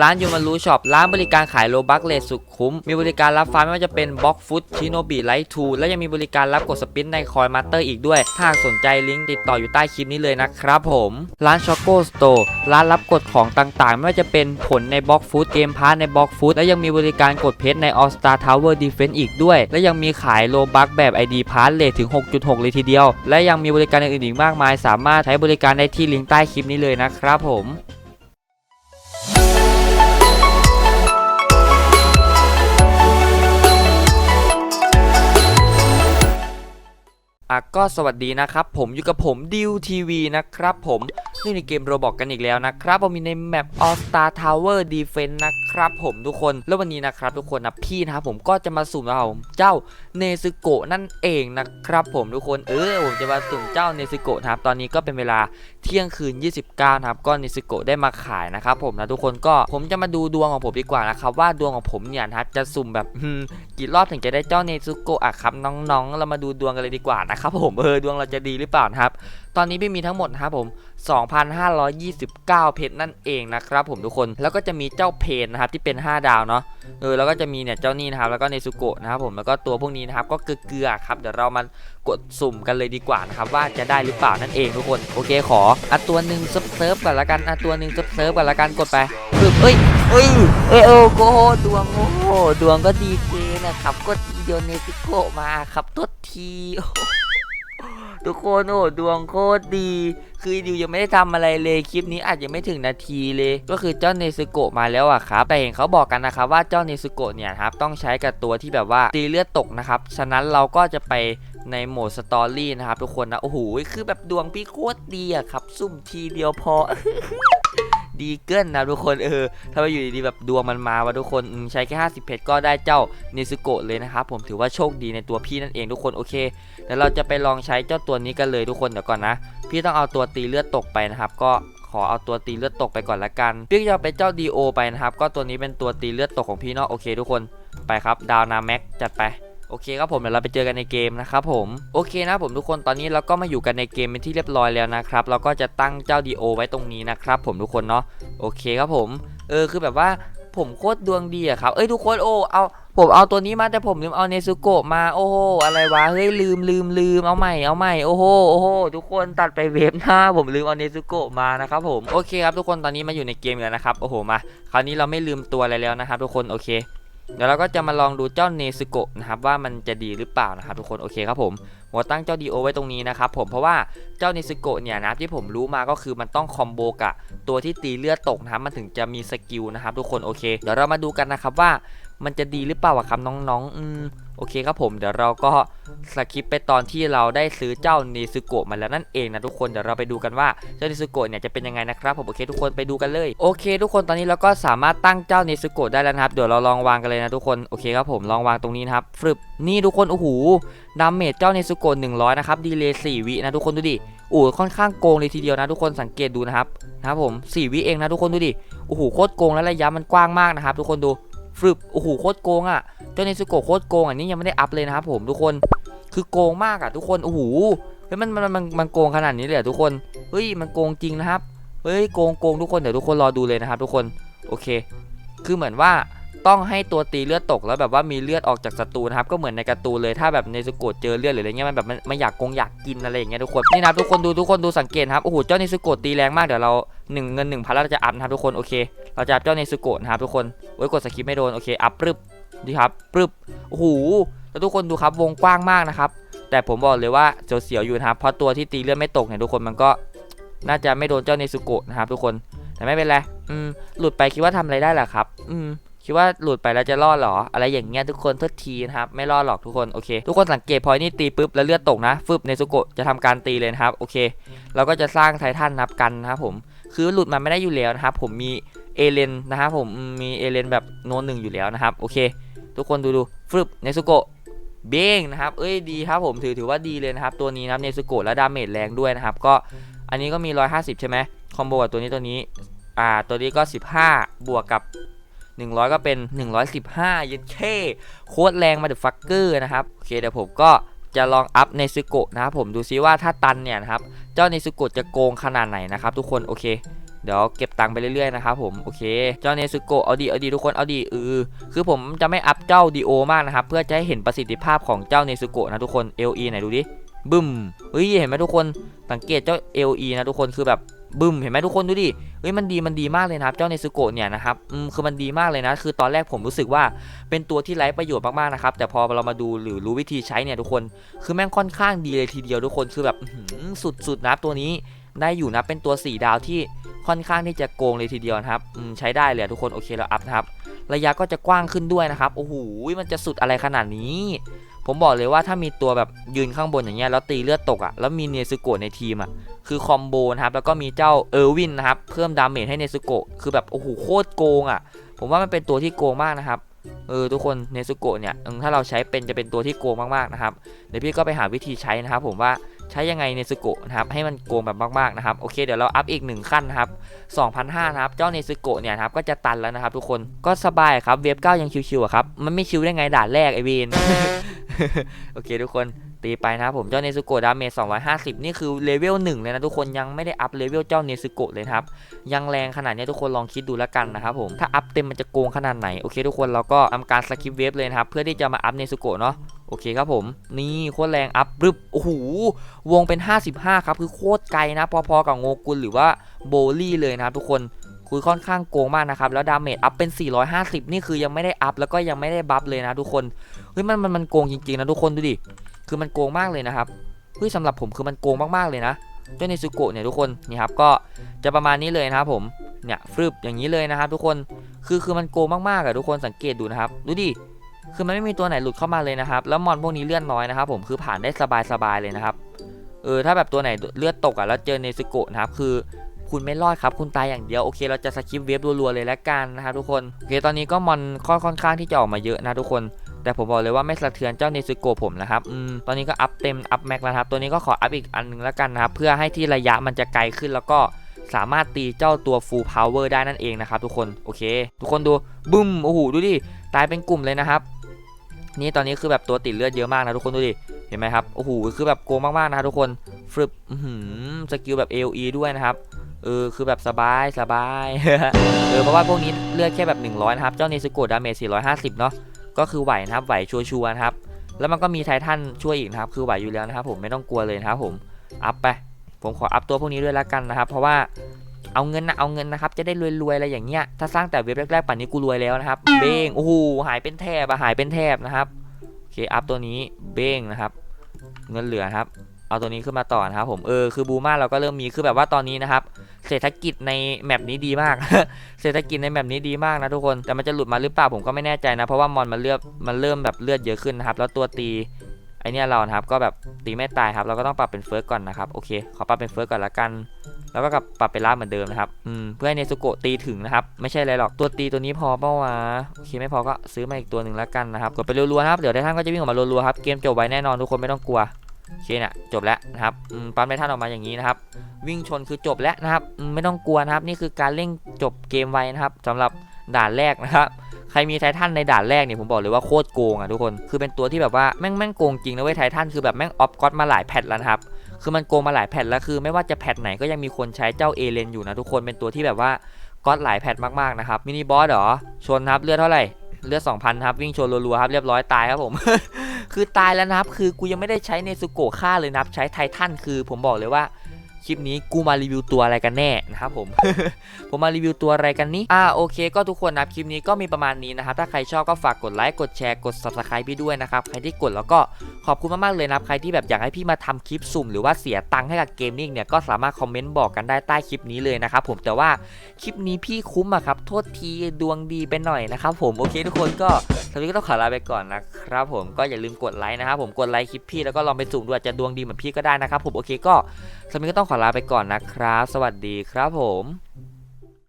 ร้านยูมารูช็อปร้านบริการขายโลบักเลสสุดคุ้ม มีบริการรับฟาร์มไม่ว่าจะเป็นบล็อกฟุตชิโนบิไลท์ทูและยังมีบริการรับกดสปินในคอยมาสเตอร์อีกด้วย ถ้าสนใจลิงก์ติดต่ออยู่ใต้คลิปนี้เลยนะครับผม ร้านช็อกโกสโตร์ร้านรับกดของต่างๆ ไม่ว่าจะเป็นผลในบล็อกฟุตเกมพาร์ในบล็อกฟุตและยังมีบริการกดเพชรใน All Star Tower Defense อีกด้วย และยังมีขายโลบักแบบ ID p a s s เลทถึง 6.6 เลยทีเดียว และยังมีบริการอื่นๆอีกมากมาย สามารถใช้บริการได้ที่ลิงก์ใต้คลิปนี้เลยนะครับผม อะก็สวัสดีนะครับ ผมอยู่กับผมดิวทีวีนะครับผมนี่ในเกมโรบอกกันอีกแล้วนะครับผมมีในแมป All Star Tower Defense นะครับผมทุกคน แล้ววันนี้นะครับทุกคนนะพี่นะครับผมก็จะมาสุ่มนะครับผมเจ้าเนซึโกะนั่นเองนะครับผมทุกคนเออผมจะมาสุ่มเจ้าเนซึโกะครับตอนนี้ก็เป็นเวลาเที่ยงคืน 29ครับก็เนซึโกะได้มาขายนะครับผมนะทุกคนก็ผมจะมาดูดวงของผมดีกว่านะครับว่าดวงของผมเนี่ยนะครับจะสุ่มแบบกี่รอบถึงจะได้เจ้าเนซุโกะอะครับน้องๆ เรามาดูดวงกันเลยดีกว่านะครับผมเออดวงเราจะดีหรือเปล่านะครับตอนนี้ไม่มีทั้งหมดครับผม 2,529 เพชรนั่นเองนะครับผมทุกคนแล้วก็จะมีเจ้าเพนนะครับที่เป็น 5 ดาวเนาะเออแล้วก็จะมีเนี่ยเจ้านี่นะครับแล้วก็เนซุโกะนะครับผมแล้วก็ตัวพวกนี้นะครับก็เกลือๆครับเดี๋ยวเรามากดสุ่มกันเลยดีกว่านะครับว่าจะได้หรือเปล่านั่นเองทุกคนโอเคขออะตัวหนึ่งเซิร์ฟเซิร์ฟก่อนละกันอะตัวหนึ่งเซิร์ฟเซิร์ฟก่อนละกันกดไปปึ๊บเอ้ยเอ้ยเอ้ยโอ้โหดวงโอ้โหดวงก็ดีเจนะครับก็ดีโดเนซิโกะมาครับทดที ทุกคนโอ้ดวงโคตรดี คือดิวยังไม่ได้ทำอะไรเลยคลิปนี้อาจจะไม่ถึงนาทีเลย ก็คือเจ้าเนซุโกะมาแล้วอะครับแต่เห็นเขาบอกกันนะครับว่าเจ้าเนซุโกะเนี่ยครับต้องใช้กับตัวที่แบบว่าตีเลือดตกนะครับฉะนั้นเราก็จะไปในโหมดสตอรี่นะครับทุกคนนะโอ้โหคือแบบดวงพี่โคตรดีอะครับ ซุ่มทีเดียวพอ ดีเกินนะทุกคนเออถ้าไปอยู่ดีๆแบบดวงมันมาวะทุกคนใช้แค่ 50 เพชรก็ได้เจ้าเนซึโกะเลยนะครับผมถือว่าโชคดีในตัวพี่นั่นเองทุกคนโอเคเดี๋ยวเราจะไปลองใช้เจ้าตัวนี้กันเลยทุกคนเดี๋ยวก่อนนะ พี่ต้องเอาตัวตีเลือดตกไปนะครับก็ขอเอาตัวตีเลือดตกไปก่อนละกันพี่จะเอาไปเจ้าดีโอไปนะครับก็ตัวนี้เป็นตัวตีเลือดตกของพี่เนาะโอเค ทุกคนไปครับดาวนาแม็กจัดไป โอเคครับผมเดี๋ยวเราไปเจอกันในเกมนะครับผมโอเคนะผมทุกคนตอนนี้เราก็มาอยู่กันในเกมเป็นที่เรียบร้อยแล้วนะครับเราก็จะตั้งเจ้าดีโอไว้ตรงนี้นะครับผมทุกคนเนาะโอเคครับผมเออคือแบบว่าผมโคตรดวงดีอะครับเอ้ยทุกคนโอ้เอาผมเอาตัวนี้มาแต่ผมลืมเอาเนซุโกะมาโอ้โหอะไรวะเฮ้ยลืมลืมลืมเอาใหม่เอาใหม่โอ้โหโอ้โหทุกคนตัดไปเวฟหน้าผมลืมเอาเนซุโกะมานะครับผมโอเคครับทุกคนตอนนี้มาอยู่ในเกมแล้วนะครับโอ้โหมาคราวนี้เราไม่ลืมตัวอะไรแล้วนะครับทุกคนโอเค เดี๋ยวเราก็จะมาลองดูเจ้าเนซึโกะนะครับว่ามันจะดีหรือเปล่านะครับทุกคนโอเคครับผมหัวตั้งเจ้าดีโอไว้ตรงนี้นะครับผมเพราะว่าเจ้าเนซึโกะเนี่ยนะที่ผมรู้มาก็คือมันต้องคอมโบกับตัวที่ตีเลือดตกนะครับมันถึงจะมีสกิลนะครับทุกคนโอเค เดี๋ยวเรามาดูกันนะครับว่า มันจะดีหรือเปล่าอะครับน้องๆอืมโอเคครับผมเดี๋ยวเราก็สคิปไปตอนที่เราได้ซื้อเจ้าเนซึโกะมาแล้วนั่นเองนะทุกคนเดี๋ยวเราไปดูกันว่าเจ้าเนซึโกะเนี่ยจะเป็นยังไงนะครับผมโอเคทุกคนไปดูกันเลยโอเค ทุกคนตอนนี้เราก็สามารถตั้งเจ้าเนซึโกะได้แล้วนะครับเดี๋ยวเราลองวางกันเลยนะทุกคนโอเคครับผมลองวางตรงนี้นะครับฟึบนี่ทุกคนโอ้โหดาเมจเจ้าเนซึโกะ100นะครับดีเลย์4วินะทุกคนดูดิโอ้ค่อนข้างโกงเลยทีเดียวนะทุกคนสังเกตดูนะครับนะครับผม4วิเองนะทุกคนดูดิโอ้โหโคตรโกงแล้วระยะมันกว้างมากนะครับทุกคนดู ฟึบโอ้โหโคตรโกงอะเจ้าเนซุโกะโคตรโกงอันนี้ยังไม่ได้อัพเลยนะครับผมทุกคนคือโกงมากอะทุกคนโอ้โหเฮ้ยมันมันมันมันโกงขนาดนี้เลยทุกคนเฮ้ยมันโกงจริงนะครับเฮ้ยโกงโกงทุกคนเดี๋ยวทุกคนรอดูเลยนะครับทุกคนโอเค คือเหมือนว่า ต้องให้ตัวตีเลือดตกแล้วแบบว่ามีเลือดออกจากศัตรูนะครับก็เหมือนในการ์ตูนเลยถ้าแบบเนซุโกะเจอเลือดหรืออะไรเงี้ยมันแบบมันมันอยากกงอยากกินอะไรอย่างเงี้ยทุกคนนี่นะครับทุกคนดูทุกคนดูสังเกตครับโอ้โหเจ้าเนซุโกะตีแรงมากเดี๋ยวเราหนึ่งเงินหนึ่งพันแล้วเราจะอัพนะครับทุกคนโอเค เราจะอัพเจ้าเนซุโกะนะครับทุกคนโอ้ยกดสกิปไม่โดนโอเคอัพปรึบดีครับปรึบโอ้โหแล้วทุกคนดูครับวงกว้างมากนะครับแต่ผมบอกเลยว่าเสียวๆอยู่นะครับเพราะตัวที่ตีเลือดไม่ตกเนี่ยทุกคนมันก็น่าจะไม่โดนเจ้าเนซุโกะนะครับทุกคนแต่ไม่เป็นไรอืมหลุดไปคิดว่าทำอะไรได้หรอครับ อืม คิดว่าหลุดไปแล้วจะรอดหรอ อะไรอย่างเงี้ยทุกคนโทษทีนะครับ ไม่รอดหรอกทุกคน โอเค ทุกคนสังเกตพอยนี่ตีปุ๊บแล้วเลือดตกนะ ฟึบในสุโกะจะทำการตีเลยนะครับ โอเค เราก็จะสร้างไททันนับกันนะครับผม คือหลุดมาไม่ได้อยู่แล้วนะครับ ผมมีเอเลนนะครับผม มีเอเลนแบบโนนหนึ่งอยู่แล้วนะครับ โอเค ทุกคนดูดูฟึบในสุโกะเบ้งนะครับ เอ้ยดีครับผมถือถือว่าดีเลยนะครับ ตัวนี้นะครับเนซุโกะและดาเมจแรงด้วยนะครับ ก็อันนี้ก็มี 150 ใช่ไหมคอมโบกับตัวนี้ตัวนี้ อ่า ตัวนี้ก็ 15 บวกกับ 100 ก็เป็น 115ยัดเช่โคตรแรงมาเดอะฟักเกอร์นะครับโอเคเดี๋ยวผมก็จะลองอัพในซึโกะนะครับผมดูซิว่าถ้าตันเนี่ยนะครับเจ้าในซึโกะจะโกงขนาดไหนนะครับทุกคนโอเคเดี๋ยวเก็บตังค์ไปเรื่อยๆนะครับผมโอเค เจ้าเนซึโกะเอาดีเอาดีทุกคนเอาดีเออคือผมจะไม่อัพเจ้าดีโอมากนะครับ เพื่อจะให้เห็นประสิทธิภาพของเจ้าเนซึโกะนะทุกคน LE ไหนดูดิบึ้มเฮ้ยเห็นไหมทุกคนสังเกตเจ้า LE นะทุกคนคือแบบ บึ้มเห็นไหมทุกคนดูดิเฮ้ยมันดีมันดีมากเลยนะครับ เจ้าเนซึโกะเนี่ยนะครับอืมคือมันดีมากเลยนะ คือตอนแรกผมรู้สึกว่าเป็นตัวที่ไร้ประโยชน์มากๆนะครับ แต่พอเรามาดูหรือรู้วิธีใช้เนี่ยทุกคน คือแม่งค่อนข้างดีเลยทีเดียวทุกคน คือแบบสุดๆนะครับตัวนี้ได้อยู่นะเป็นตัว 4 ดาวที่ค่อนข้างที่จะโกงเลยทีเดียวนะครับอืมใช้ได้เลยทุกคนโอเคเราอัพนะครับ ระยะก็จะกว้างขึ้นด้วยนะครับ โอ้โห มันจะสุดอะไรขนาดนี้ ผมบอกเลยว่าถ้ามีตัวแบบยืนข้างบนอย่างเงี้ยแล้วตีเลือดตกอะ่ะแล้วมีเนซึโกะในทีมอะ่ะคือคอมโบนะครับแล้วก็มีเจ้าเออร์วินนะครับเพิ่มดาเมจให้เนซึโกะคือแบบโอ้โหโคตรโกงอะ่ะ ผมว่ามันเป็นตัวที่โกงมากนะครับเออทุกคนเนซึโกะเนี่ยถ้าเราใช้เป็นจะเป็นตัวที่โกงมากๆนะครับเดี๋ยวพี่ก็ไปหาวิธีใช้นะครับผมว่าใช้ยังไงเนซึโกะนะครับให้มันโกงแบบมากๆนะครับโอเคเดี๋ยวเราอัพอีกหนึ่งขั้นนะครับ2,500นะครับเจ้าเนซึโกะเนี่ยนะครับก็จะตันแล้วนะครับทุกคนก็สบายครับเวฟเก้ายังชิวๆครับมันไม่ชิวได้ไงด่านแรกไอเวน โอเคทุกคนตีไปนะครับผมเจ้าเนซึโกะดาเมจ250 นี่คือเลเวล1เลยนะทุกคนยังไม่ได้อัพเลเวลเจ้าเนซึโกะเลยครับ ยังแรงขนาดนี้ทุกคนลองคิดดูแล้วกันนะครับผม ถ้าอัพเต็มมันจะโกงขนาดไหน โอเคทุกคนเราก็ทำการสกิปเวฟเลยนะครับ เพื่อที่จะมาอัพเนซึโกะเนาะโอเคครับผม นี่โคตรแรงอัพรึบโอ้โหวงเป็น 55 ครับ คือโคตรไกลนะ พอๆกับโงกุลหรือว่าโบลี่เลยนะครับทุกคน คือค่อนข้างโกงมากนะครับ แล้วดาเมจอัพเป็น 450 นี่คือยังไม่ได้อัพแล้วก็ยังไม่ได้บัฟเลยนะทุกคนเฮ้ยมันมันมันโกงจริงๆนะทุกคนดูดิคือมันโกงมากเลยนะครับเฮ้ยสำหรับผมคือมันโกงมากๆเลยนะเจ้าเนซุโกะเนี่ยทุกคนนี่ครับก็จะประมาณนี้เลยนะครับผมเนี่ยฟรึบอย่างนี้เลยนะครับ ทุกคนคือคือมันโกงมากๆอะทุกคนสังเกตดูนะครับดูดิคือมันไม่มีตัวไหนหลุดเข้ามาเลยนะครับ แล้วมอนพวกนี้เลื่อนน้อยนะครับ ผมคือผ่านได้สบายๆเลยนะครับเออถ้าแบบตัวไหนเลือดตกอะแล้วเจอเนซึโกะนะครับคือ คุณไม่รอดครับ คุณตายอย่างเดียว โอเค เราจะสกิปเวฟรัวๆเลยแล้วกันนะครับทุกคน โอเค ตอนนี้ก็มอนค่อนค่อนข้างที่จะออกมาเยอะนะทุกคน แต่ผมบอกเลยว่าไม่สะเทือนเจ้าเนซึโกผมนะครับ อืม ตอนนี้ก็อัพเต็ม อัพแม็กแล้วครับ ตัวนี้ก็ขออัพอีกอันนึงแล้วกันนะครับ เพื่อให้ที่ระยะมันจะไกลขึ้นแล้วก็สามารถตีเจ้าตัว full power ได้นั่นเองนะครับทุกคน โอเค ทุกคนดูบึ้ม โอ้โห ดูดิ ตายเป็นกลุ่มเลยนะครับนี่ตอนนี้คือแบบตัวติดเลือดเยอะมากนะทุกคนดูดิ เห็นไหมครับ โอ้โห คือแบบโกงมากๆนะครับทุกคนฟึบสกิลแบบ AOE ด้วยนะครับ เออคือแบบสบายสบายเออเพราะว่าพวกนี้เลือดแค่แบบ 100นะครับ เจ้าเนซึโกะดาเมจ450 เนาะก็คือไหวนะครับไหวชัวร์นะครับ แล้วมันก็มีไททันช่วยอีกนะครับ คือไหวอยู่แล้วนะครับผมไม่ต้องกลัวเลยนะครับผมอัพไปผมขออัพตัวพวกนี้ด้วยละกันนะครับ เพราะว่าเอาเงินนะเอาเงินนะครับจะได้รวยๆอะไรอย่างเงี้ยถ้าสร้างแต่เว็บแรกๆป่านนี้กูรวยแล้วนะครับ เบ้งโอ้โหหายเป็นแถบอะหายเป็นแถบนะครับโอเคอัพตัวนี้เบ้งนะครับ เงินเหลือครับ เอาตัวนี้ขึ้นมาต่อนะครับผมเออคือบูมาเราก็เริ่มมีคือแบบว่าตอนนี้นะครับ เศรษฐกิจในแมปนี้ดีมาก เศรษฐกิจในแมปนี้ดีมากนะทุกคนแต่มันจะหลุดมาหรือเปล่าผมก็ไม่แน่ใจนะ เพราะว่ามอนมันเลือดมันเริ่มแบบเลือดเยอะขึ้นนะครับ แล้วตัวตีไอเนี้ยเรานะครับก็แบบตีไม่ตายครับ เราก็ต้องปรับเป็นเฟิร์สก่อนนะครับโอเค ขอปรับเป็นเฟิร์สก่อนละกัน แล้วก็กลับปรับเป็นล่าเหมือนเดิมนะครับอืมเพื่อให้เนซุโกะตีถึงนะครับ ไม่ใช่อะไรหรอกตัวตีตัวนี้พอเปล่าวะโอเคไม่พอก็ซื้อมาอีกตัวหนึ่งล้วกันนะครับกดไปรัวๆครับเดี๋ยวไททันก็จะวิ่งออกมารัวๆครับเกมจบไว้แน่นอนทุกคนไม่ต้องกลัว โอเคเนี่ยจบแล้วนะครับปั๊มไททันออกมาอย่างนี้นะครับ วิ่งชนคือจบแล้วนะครับ ไม่ต้องกลัวนะครับ นี่คือการเร่งจบเกมไวนะครับสำหรับด่านแรกนะครับ ใครมีไททันในด่านแรกเนี่ยผมบอกเลยว่าโคตรโกงอะทุกคน คือเป็นตัวที่แบบว่าแม่งแม่งโกงจริงนะเว้ยไททันคือแบบแม่งออฟก็อดมาหลายแพทแล้วนะครับคือมันโกงมาหลายแพทแล้วคือไม่ว่าจะแพทไหนก็ยังมีคนใช้เจ้าเอเลนอยู่นะทุกคนเป็นตัวที่แบบว่าก็อดหลายแพทมากๆนะครับมินิบอสเหรอชนครับเลือดเท่าไหร่เลือด2,000ครับวิ่งชนรัวๆครับเรียบร้อยตายครับผม คือตายแล้วนะครับ คือกูยังไม่ได้ใช้เนซุโกะฆ่าเลยนะครับ ใช้ไททันคือผมบอกเลยว่า คลิปนี้กูมารีวิวตัวอะไรกันแน่นะครับผมผมมารีวิวตัวอะไรกันนี้อ่าโอเค ก็ทุกคนนะครับคลิปนี้ก็มีประมาณนี้นะครับถ้าใครชอบก็ฝากกดไลค์กดแชร์กด subscribe พี่ด้วยนะครับใครที่กดแล้วก็ขอบคุณมากๆเลยนะครับใครที่แบบอยากให้พี่มาทำคลิปสุ่มหรือว่าเสียตังค์ให้กับเกมนิ่งเนี่ยก็สามารถคอมเมนต์บอกกันได้ใต้คลิปนี้เลยนะครับผมแต่ว่าคลิปนี้พี่คุ้มอะครับโทษทีดวงดีไปหน่อยนะครับผมโอเคทุกคนก็สวันนี้ก็ต้องขอลาไปก่อนนะครับผมก็อย่าลืมกดไลค์นะครับผมกดไลค์คลิปพี่แล้วก็ลองไปสุ่มดูอาจจะดวงดีเหมือนพี่ก็ได้นะครับผมโอเคก็สวันนี้ก็ต้องขอลาไปก่อนนะครับ สวัสดีครับผม